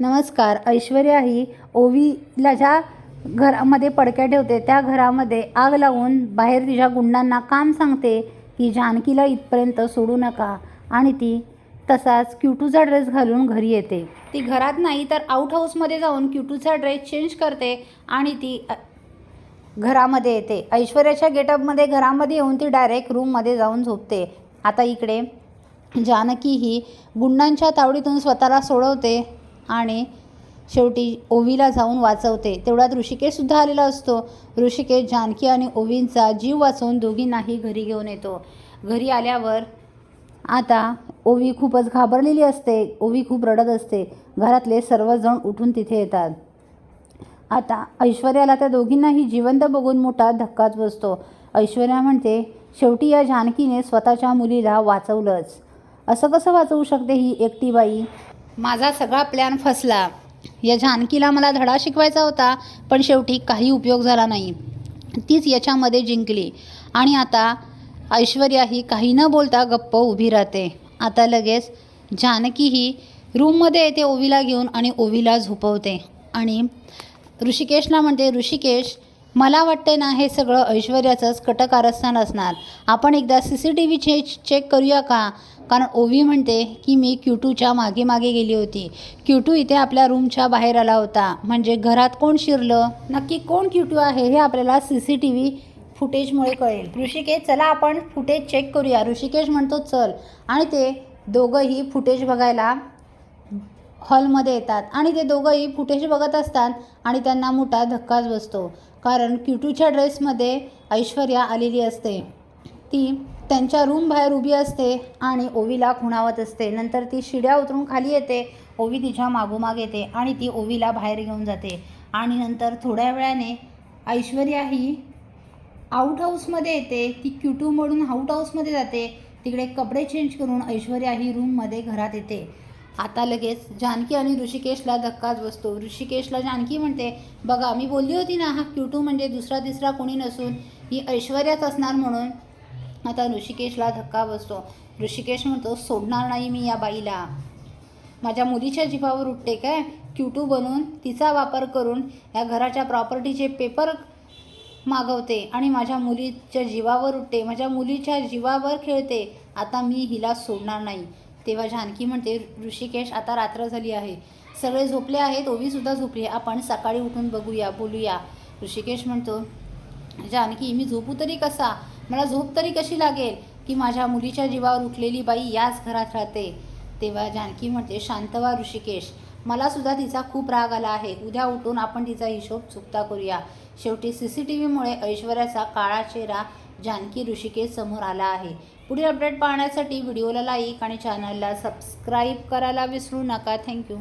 नमस्कार ऐश्वर्या ही ओवीला ज्या घरामध्ये पडक्या ठेवते त्या घरामध्ये आग लावून बाहेर तिच्या गुंडांना काम सांगते की जानकीला इथपर्यंत सोडू नका. आणि ती तसाच क्यूटूचा ड्रेस घालून घरी येते. ती घरात नाही तर आउट हाऊसमध्ये जाऊन क्यूटूचा ड्रेस चेंज करते आणि ती घरामध्ये येते. ऐश्वर्याच्या गेटअपमध्ये घरामध्ये येऊन ती डायरेक्ट रूममध्ये जाऊन झोपते. आता इकडे जानकी ही गुंडांच्या तावडीतून स्वतःला सोडवते. आणि शेवटी ओवीला जाऊन वाचवते. तेवढ्यात ऋषिकेशसुद्धा आलेला असतो. ऋषिकेश जानकी आणि ओवींचा जीव वाचवून दोघींनाही घरी घेऊन येतो. घरी आल्यावर आता ओवी खूपच घाबरलेली असते. ओवी खूप रडत असते. घरातले सर्वजण उठून तिथे येतात. आता ऐश्वर्याला त्या दोघींनाही जिवंत बघून मोठा धक्काच बसतो. ऐश्वर्या म्हणते शेवटी या जानकीने स्वतःच्या मुलीला वाचवलंच. असं कसं वाचवू शकते ही एकटी बाई? माझा सगळा प्लॅन फसला. या जानकीला मला धडा शिकवायचा होता पण शेवटी काही उपयोग झाला नाही. तीच याच्यामध्ये जिंकली. आणि आता ऐश्वर्या ही काही न बोलता गप्प उभी राहते. आता लगेच जानकी ही रूममध्ये येते ओवीला घेऊन आणि ओवीला झोपवते. आणि ऋषिकेशला म्हणते ऋषिकेश मला वाटते ना हे सगळं ऐश्वर्याचंच कटकारस्थान असणार. आपण एकदा सी सी टी व्ही चे चेक करूया का? कारण ओवी म्हणते की मी क्यूटूच्या मागे मागे गेली होती. क्यूटू इथे आपल्या रूमच्या बाहेर आला होता. म्हणजे घरात कोण शिरलं? नक्की कोण क्यूटू आहे हे आपल्याला सी सी टी व्ही फुटेजमुळे कळेल. ऋषिकेश चला आपण फुटेज चेक करूया. ऋषिकेश म्हणतो चल. आणि ते दोघंही फुटेज बघायला हॉलमध्ये येतात आणि ते दोघंही फुटेज बघत असतात आणि त्यांना मोठा धक्काच बसतो. कारण क्युटूच्या ड्रेसमध्ये ऐश्वर्या आलेली असते. ती त्यांच्या रूम बाहेर उभी असते आणि ओवीला खुणावत असते. नंतर ती शिड्या उतरून खाली येते ओवी तिच्या मागोमाग येते आणि ती ओवीला बाहेर घेऊन जाते. आणि नंतर थोड्या वेळाने ऐश्वर्या ही आउट हाऊसमध्ये येते. ती क्यूटू म्हणून आउट हाऊसमध्ये जाते. तिकडे कपडे चेंज करून ऐश्वर्या ही रूममध्ये घरात येते. आता लगेच जानकी आणि ऋषिकेशला धक्काच बसतो. ऋषिकेशला जानकी म्हणते बघा मी बोलली होती ना हा क्यूटू म्हणजे दुसरा तिसरा कोणी नसून ही ऐश्वर्याच असणार म्हणून. आता ऋषिकेशला धक्का बसतो. ऋषिकेश म्हणतो सोडणार नाही मी या बाईला. माझ्या मुलीच्या जीवावर उठते काय? क्यूटू बनून तिचा वापर करून या घराच्या प्रॉपर्टीचे पेपर मागवते आणि माझ्या मुलीच्या जीवावर उठते. माझ्या मुलीच्या जीवावर खेळते. आता मी हिला सोडणार नाही. तेव्हा जानकी म्हणते ऋषिकेश आता रात्र झाली आहे. सगळे झोपले आहेत ओवीसुद्धा झोपली आहे. आपण सकाळी उठून बघूया बोलूया. ऋषिकेश म्हणतो जानकी मी झोपू तरी कसा? मला झोप तरी कशी लागेल की माझ्या मुलीच्या जीवावर उठलेली बाई याच घरात राहते? तेव्हा जानकी म्हणते शांतवा ऋषिकेश. मला सुद्धा तिचा खूप राग आला आहे. उद्या उठून आपण तिचा हिशोब चुकता करूया. शेवटी सी सी टी व्हीमुळे ऐश्वर्याचा काळा चेहरा जानकी ऋषिकेश समोर आला आहे. पुढील अपडेट पाहण्यासाठी व्हिडिओला लाईक आणि चॅनलला सबस्क्राईब करायला विसरू नका. थँक्यू